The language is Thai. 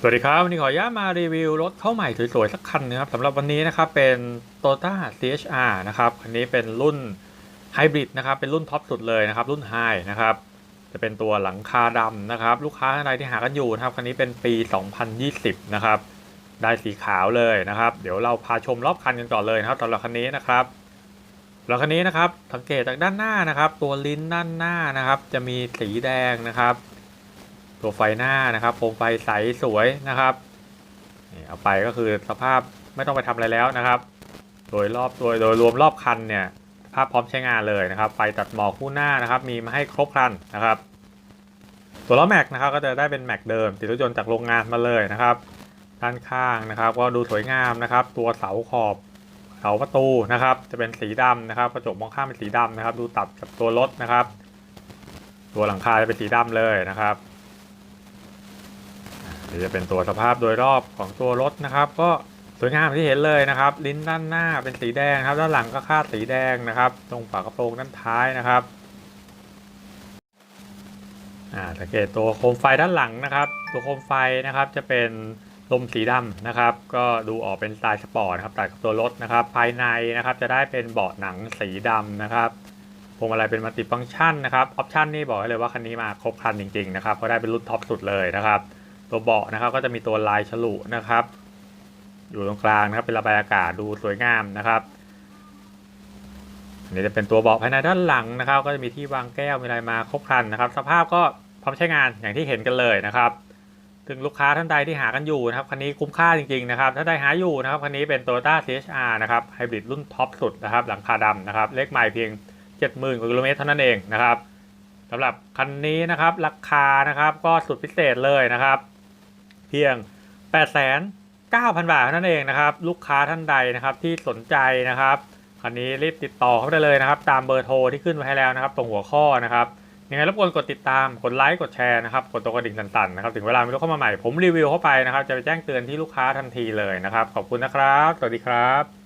สวัสดีครับ วันนี้ขออนุญาตมารีวิวรถเข้าใหม่สวยๆสักคันนะครับสำหรับวันนี้นะครับเป็น Toyota CHR นะครับคันนี้เป็นรุ่นไฮบริดนะครับเป็นรุ่นท็อปสุดเลยนะครับ รุ่นไฮนะครับจะเป็นตัวหลังคาดำนะครับ ลูกค้าท่านใดที่หากันอยู่นะครับคันนี้เป็นปี 2020 นะครับได้สีขาวเลยนะครับ เดี๋ยวเราพาชมรอบคันกันก่อนเลยนะครับสำหรับคันนี้นะครับหรับคันนี้นะครับสังเกตจากด้านหน้านะครับ ตัวลิ้นด้านหน้านะครับ จะมีสีแดงนะครับ ตัวไฟหน้านะครับโคมไฟใสสวยนะครับนี่เอาไปก็คือสภาพไม่ต้องไปทำอะไรแล้วนะครับ โดยรอบโดยโดยรวมรอบคันเนี่ยภาพพร้อมใช้งานเลยนะครับ ไฟตัดหมอกคู่หน้านะครับ มีมาให้ครบครันนะครับ ตัวล้อแม็กนะครับก็จะได้เป็นแม็กเดิม ติดรถยนต์จากโรงงานมาเลยนะครับ ด้านข้างนะครับ ก็ดูสวยงามนะครับ ตัวเสาขอบเสาประตูนะครับ จะเป็นสีดำนะครับ กระจกมองข้ามเป็นสีดำนะครับ ดูตัดกับตัวรถนะครับ ตัวหลังคาจะเป็นสีดำเลยนะครับ นี่จะเป็นตัวสภาพโดยรอบของตัวรถนะครับ ก็สวยงามที่เห็นเลยนะครับ ลิ้นด้านหน้าเป็นสีแดงครับ ด้านหลังก็คาดสีแดงนะครับ ตรงฝากระโปรงด้านท้ายนะครับอ่าสังเกตตัวโคมไฟด้านหลังนะครับ ตัวโคมไฟนะครับจะเป็นลมสีดำนะครับ ก็ดูออกเป็นสไตล์สปอร์ตนะครับตัดกับตัวรถนะครับ ภายในนะครับจะได้เป็นเบาะหนังสีดำนะครับพวงมาลัยเป็นมัลติฟังก์ชันนะครับ ออปชันนี่บอกให้เลยว่าคันนี้มาครบคันจริงๆนะครับเพราได้เป็นรุ่นท็อปสุดเลยนะครับ ตัวเบาะนะครับ ก็จะมีตัวลายฉลุนะครับ อยู่ตรงกลางนะครับเป็นระบายอากาศดูสวยงามนะครับอันนี้จะเป็นตัวเบาะภายในด้านหลังนะครับ ก็จะมีที่วางแก้วมีอะไรมาครบครันนะครับ สภาพก็พร้อมใช้งานอย่างที่เห็นกันเลยนะครับถึงลูกค้าท่านใดที่หากันอยู่นะครับคันนี้คุ้มค่าจริงๆนะครับ ถ้าได้หาอยู่นะครับคันนี้เป็น Toyota CHR นะครับไฮบริดรุ่นท็อปสุดนะครับ หลังคาดำนะครับ เลขใหม่เพียง 70,000กว่ากิโลเมตรเท่านั้นเองนะครับสำหรับคันนี้นะครับ ราคานะครับก็สุดพิเศษเลยนะครับ เพียง 8 9 0 0 0 บาทเท่านั้นเองนะครับ ลูกค้าท่านใดนะครับที่สนใจนะครับคันนี้รีบติดต่อเข้าได้เลยนะครับ ตามเบอร์โทรที่ขึ้นไว้ให้แล้วนะครับ ตรงหัวข้อนะครับยังไงรบกวนกดติดตามกดไลค์กดแชร์นะครับกดตัวกระดิ่งตันๆนะครับถึงเวลามีลูกเข้ามาใหม่ผมรีวิวเข้าไปนะครับ จะไปแจ้งเตือนที่ลูกค้าทันทีเลยนะครับ ขอบคุณนะครับ สวัสดีครับ